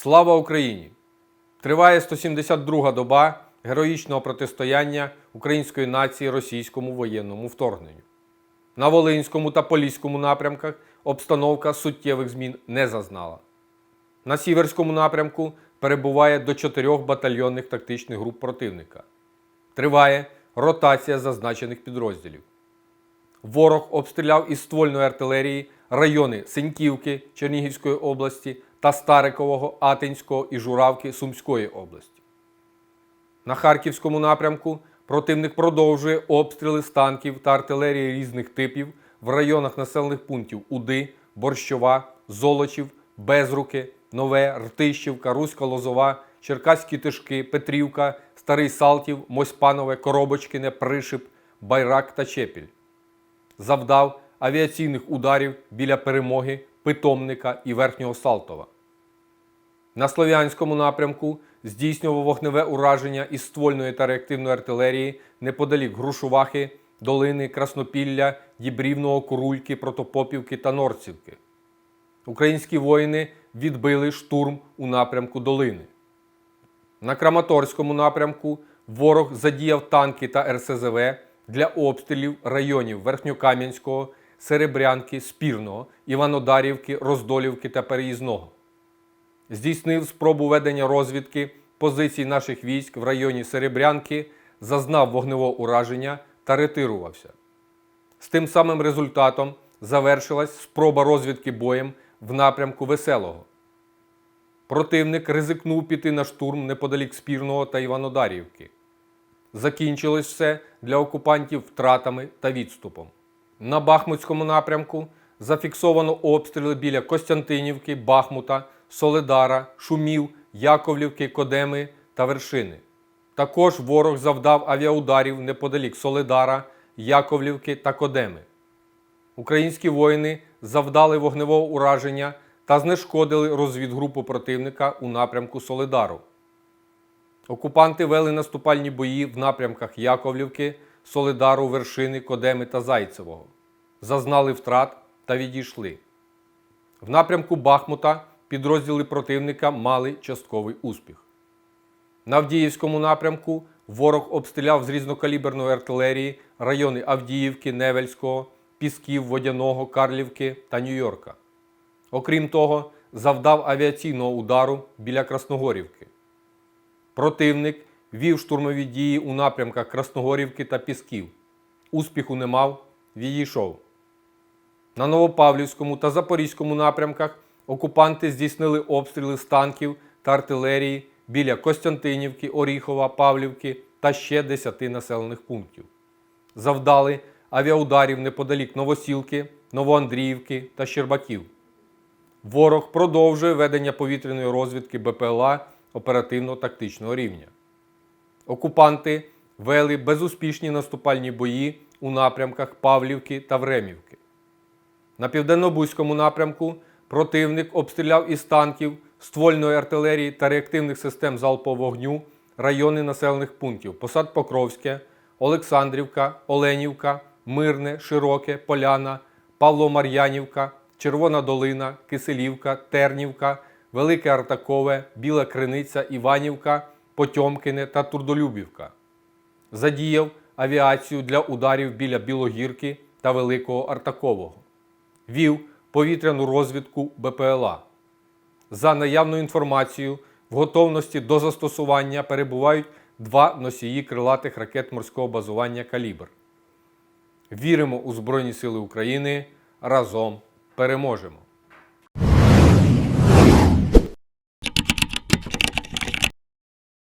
Слава Україні! Триває 172-га доба героїчного протистояння української нації російському воєнному вторгненню. На Волинському та Поліському напрямках обстановка суттєвих змін не зазнала. На Сіверському напрямку перебуває до чотирьох батальйонних тактичних груп противника. Триває ротація зазначених підрозділів. Ворог обстріляв із ствольної артилерії райони Синьківки Чернігівської області та Старикового, Атинського і Журавки Сумської області. На Харківському напрямку противник продовжує обстріли з танків та артилерії різних типів в районах населених пунктів Уди, Борщова, Золочів, Безруки, Нове, Ртищівка, Руська Лозова, Черкаські Тишки, Петрівка, Старий Салтів, Мосьпанове, Коробочкине, Пришип, Байрак та Чепіль завдав авіаційних ударів біля перемоги, Питомника і Верхнього Салтова. На Слов'янському напрямку здійснював вогневе ураження із ствольної та реактивної артилерії неподалік Грушувахи, Долини, Краснопілля, Дібрівного, Курульки, Протопопівки та Норцівки. Українські воїни відбили штурм у напрямку Долини. На Краматорському напрямку ворог задіяв танки та РСЗВ для обстрілів районів Верхньокам'янського, Серебрянки, Спірного, Іванодарівки, Роздолівки та Переїзного. Здійснив спробу ведення розвідки позицій наших військ в районі Серебрянки, зазнав вогневого ураження та ретирувався. З тим самим результатом завершилась спроба розвідки боєм в напрямку Веселого. Противник ризикнув піти на штурм неподалік Спірного та Іванодарівки. Закінчилось все для окупантів втратами та відступом. На Бахмутському напрямку зафіксовано обстріли біля Костянтинівки, Бахмута, Соледара, Шумів, Яковлівки, Кодеми та Вершини. Також ворог завдав авіаударів неподалік Соледара, Яковлівки та Кодеми. Українські воїни завдали вогневого ураження та знешкодили розвідгрупу противника у напрямку Соледару. Окупанти вели наступальні бої в напрямках Яковлівки, Солидару, Вершини, Кодеми та Зайцевого. Зазнали втрат та відійшли. В напрямку Бахмута підрозділи противника мали частковий успіх. На Авдіївському напрямку ворог обстріляв з різнокаліберної артилерії райони Авдіївки, Невельського, Пісків, Водяного, Карлівки та Нью-Йорка. Окрім того, завдав авіаційного удару біля Красногорівки. Противник вів штурмові дії у напрямках Красногорівки та Пісків. Успіху не мав, відійшов. На Новопавлівському та Запорізькому напрямках окупанти здійснили обстріли з танків та артилерії біля Костянтинівки, Оріхова, Павлівки та ще 10 населених пунктів. Завдали авіаударів неподалік Новосілки, Новоандріївки та Щербаків. Ворог продовжує ведення повітряної розвідки БПЛА оперативно-тактичного рівня. Окупанти вели безуспішні наступальні бої у напрямках Павлівки та Времівки. На південно-бузькому напрямку противник обстріляв із танків, ствольної артилерії та реактивних систем залпового вогню райони населених пунктів Посад Покровське, Олександрівка, Оленівка, Мирне, Широке, Поляна, Павло-Мар'янівка, Червона Долина, Киселівка, Тернівка, Велике Артакове, Біла Криниця, Іванівка, Потьомкине та Турдолюбівка. Задіяв авіацію для ударів біля Білогірки та Великого Артакового. Вів повітряну розвідку БПЛА. За наявною інформацією, в готовності до застосування перебувають два носії крилатих ракет морського базування Калібр. Віримо у Збройні Сили України. Разом переможемо!